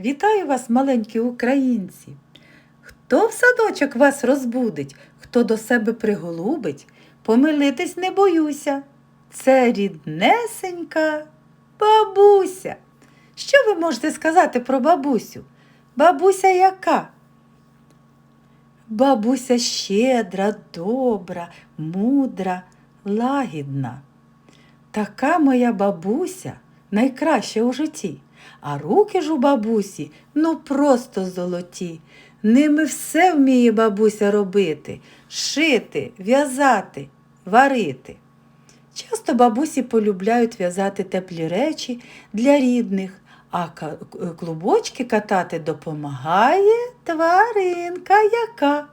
Вітаю вас, маленькі українці! Хто в садочок вас розбудить, хто до себе приголубить, помилитись не боюся. Це ріднесенька бабуся. Що ви можете сказати про бабусю? Бабуся яка? Бабуся щедра, добра, мудра, лагідна. Така моя бабуся найкраща у житті, а руки ж у бабусі ну просто золоті. Ними все вміє бабуся робити, шити, в'язати, варити. Часто бабусі полюбляють в'язати теплі речі для рідних, а клубочки катати допомагає тваринка яка.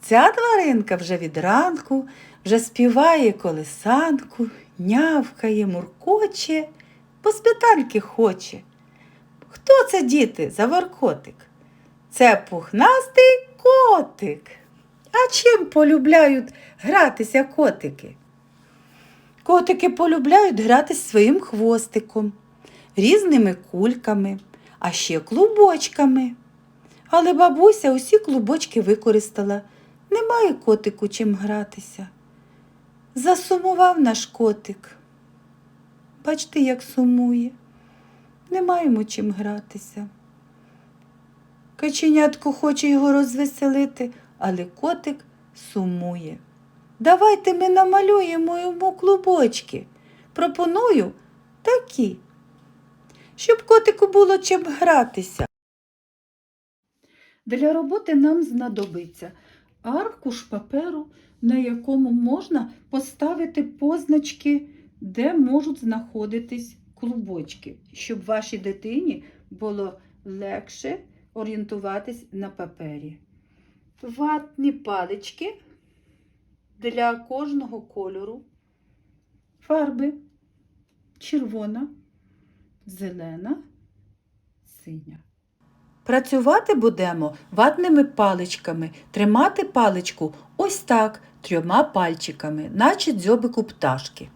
Ця тваринка вже від ранку вже співає колесанку, нявкає, муркоче, по спитальки хоче. Хто це, діти, за воркотик? Це пухнастий котик. А чим полюбляють гратися котики? Котики полюбляють гратись своїм хвостиком, різними кульками, а ще клубочками. Але бабуся усі клубочки використала. Немає котику чим гратися. Засумував наш котик. Бачите, як сумує. Не маємо чим гратися. Каченятко хоче його розвеселити, але котик сумує. Давайте ми намалюємо йому клубочки. Пропоную такі, щоб котику було чим гратися. Для роботи нам знадобиться аркуш паперу, на якому можна поставити позначки, де можуть знаходитись клубочки, щоб вашій дитині було легше орієнтуватись на папері. Ватні палички для кожного кольору, фарби червона, зелена, синя. Працювати будемо ватними паличками, тримати паличку ось так трьома пальчиками, наче дзьобик у пташки.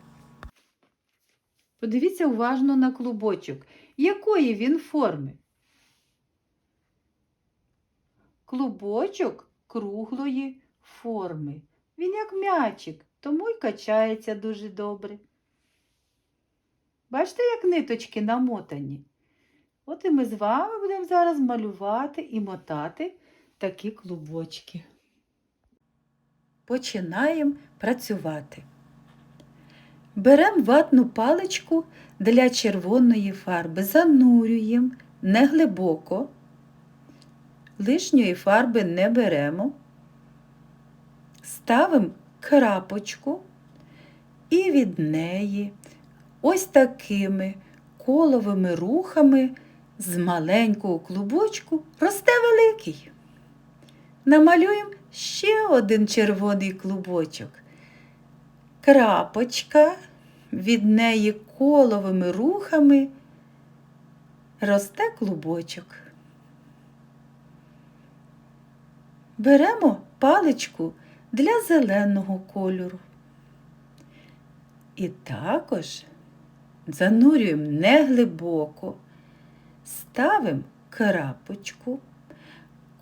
Подивіться уважно на клубочок. Якої він форми? Клубочок круглої форми. Він як м'ячик, тому й качається дуже добре. Бачите, як ниточки намотані? От і ми з вами будемо зараз малювати і мотати такі клубочки. Починаємо працювати. Беремо ватну паличку для червоної фарби, занурюємо неглибоко, лишньої фарби не беремо, ставимо крапочку і від неї ось такими коловими рухами з маленького клубочку росте великий. Намалюємо ще один червоний клубочок. Крапочка від неї коловими рухами росте клубочок. Беремо паличку для зеленого кольору. І також занурюємо неглибоко, ставимо крапочку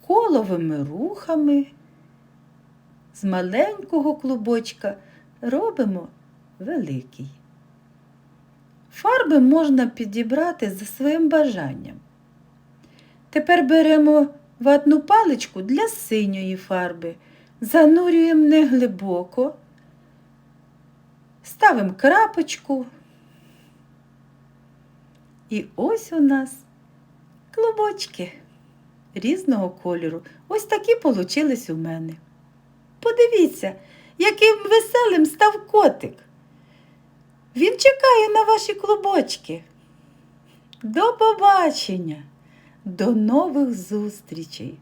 коловими рухами з маленького клубочка робимо великий. Фарби можна підібрати за своїм бажанням. Тепер беремо ватну паличку для синьої фарби, занурюємо неглибоко, ставимо крапочку. І ось у нас клубочки різного кольору. Ось такі получились у мене. Подивіться, яким веселим став котик. Він чекає на ваші клубочки. До побачення, до нових зустрічей!